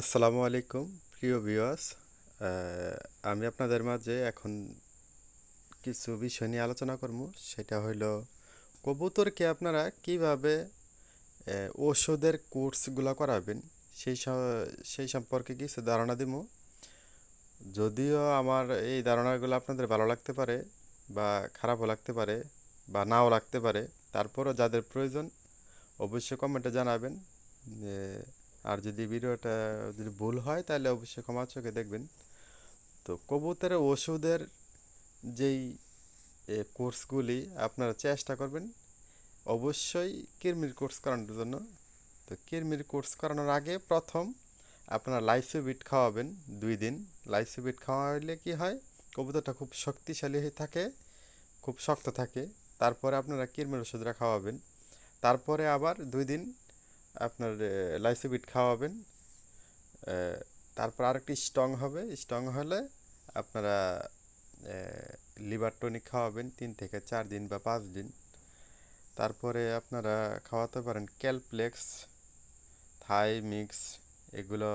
আসসালামু আলাইকুম, প্রিয় ভিউয়ার্স। আমি আপনাদের মাঝে এখন কিছু বিষয় নিয়ে আলোচনা করব। সেটা হইল, কবুতরকে আপনারা কীভাবে ওষুধের কোর্সগুলো করাবেন, সেই সেই সম্পর্কে কিছু ধারণা দিব। যদিও আমার এই ধারণাগুলো আপনাদের ভালো লাগতে পারে বা খারাপও লাগতে পারে বা নাও লাগতে পারে, তারপরও যাদের প্রয়োজন অবশ্যই কমেন্টে জানাবেন আর যদি ভিডিওটা যদি ভুল হয়, তাহলে অবশ্যই ক্ষমা চোখে দেখবেন। তো কবুতরের ওষুধের যেই কোর্সগুলি আপনারা চেষ্টা করবেন, অবশ্যই কিরমির কোর্স করানোর জন্য। তো কিরমির কোর্স করানোর আগে প্রথম আপনারা লাইসোবিট খাওয়াবেন দুই দিন। লাইসোবিট খাওয়াইলে কি হয়, কবুতরটা খুব শক্তিশালী হয়ে থাকে, খুব শক্ত থাকে। তারপরে আপনারা কিরমির ওষুধটা খাওয়াবেন। তারপরে আবার দুই দিন আপনার লাইসোবিট খাওয়াবেন। তারপর আরেকটি স্ট্রং হবে। স্ট্রং হলে আপনারা লিভার টনিক খাওয়াবেন তিন থেকে চার দিন বা পাঁচ দিন। তারপরে আপনারা খাওয়াতে পারেন ক্যালপ্লেক্স, থাই মিক্স, এগুলো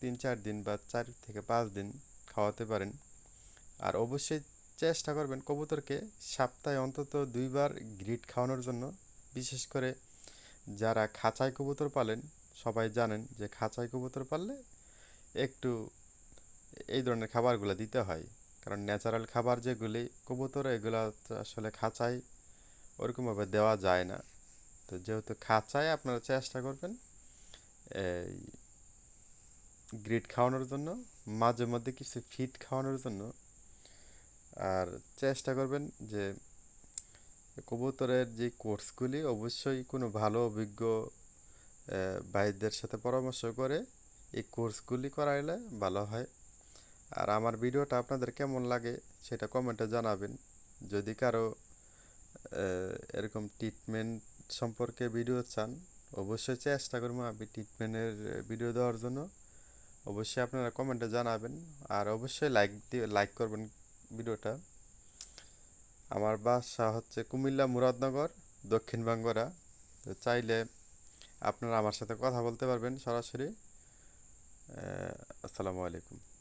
তিন চার দিন বা চার থেকে পাঁচ দিন খাওয়াতে পারেন। আর অবশ্যই চেষ্টা করবেন কবুতরকে সপ্তাহে অন্তত দুইবার গ্রিড খাওয়ানোর জন্য। বিশেষ করে যারা খাঁচায় কবুতর পালেন, সবাই জানেন যে খাঁচায় কবুতর পাললে একটু এই ধরনের খাবারগুলো দিতে হয়। কারণ ন্যাচারাল খাবার যেগুলি, কবুতর এগুলো আসলে খাঁচায় ওরকমভাবে দেওয়া যায় না। তো যেহেতু খাঁচায় আপনারা চেষ্টা করবেন এই গ্রিড খাওয়ানোর জন্য মাঝে মধ্যে কিছু ফিড খাওয়ানোর জন্য, আর চেষ্টা করবেন যে কবুতরের যে কোর্সগুলি অবশ্যই কোনো ভালো, অভিজ্ঞ ভাইদের সাথে পরামর্শ করে এই কোর্সগুলি করাইলে ভালো হয়। আর আমার ভিডিওটা আপনাদের কেমন লাগে সেটা কমেন্টে জানাবেন। যদি কারও এরকম ট্রিটমেন্ট সম্পর্কে ভিডিও চান, অবশ্যই চেষ্টা করব আমি ট্রিটমেন্টের ভিডিও দেওয়ার জন্য। অবশ্যই আপনারা কমেন্টে জানাবেন। আর অবশ্যই লাইক দিয়ে লাইক করবেন ভিডিওটা। আমার বাসা হচ্ছে কুমিল্লা মুরাদনগর, দক্ষিণ বাঙ্গরা। চাইলে আপনারা আমার সাথে কথা বলতে পারবেন সরাসরি। আসসালামু আলাইকুম।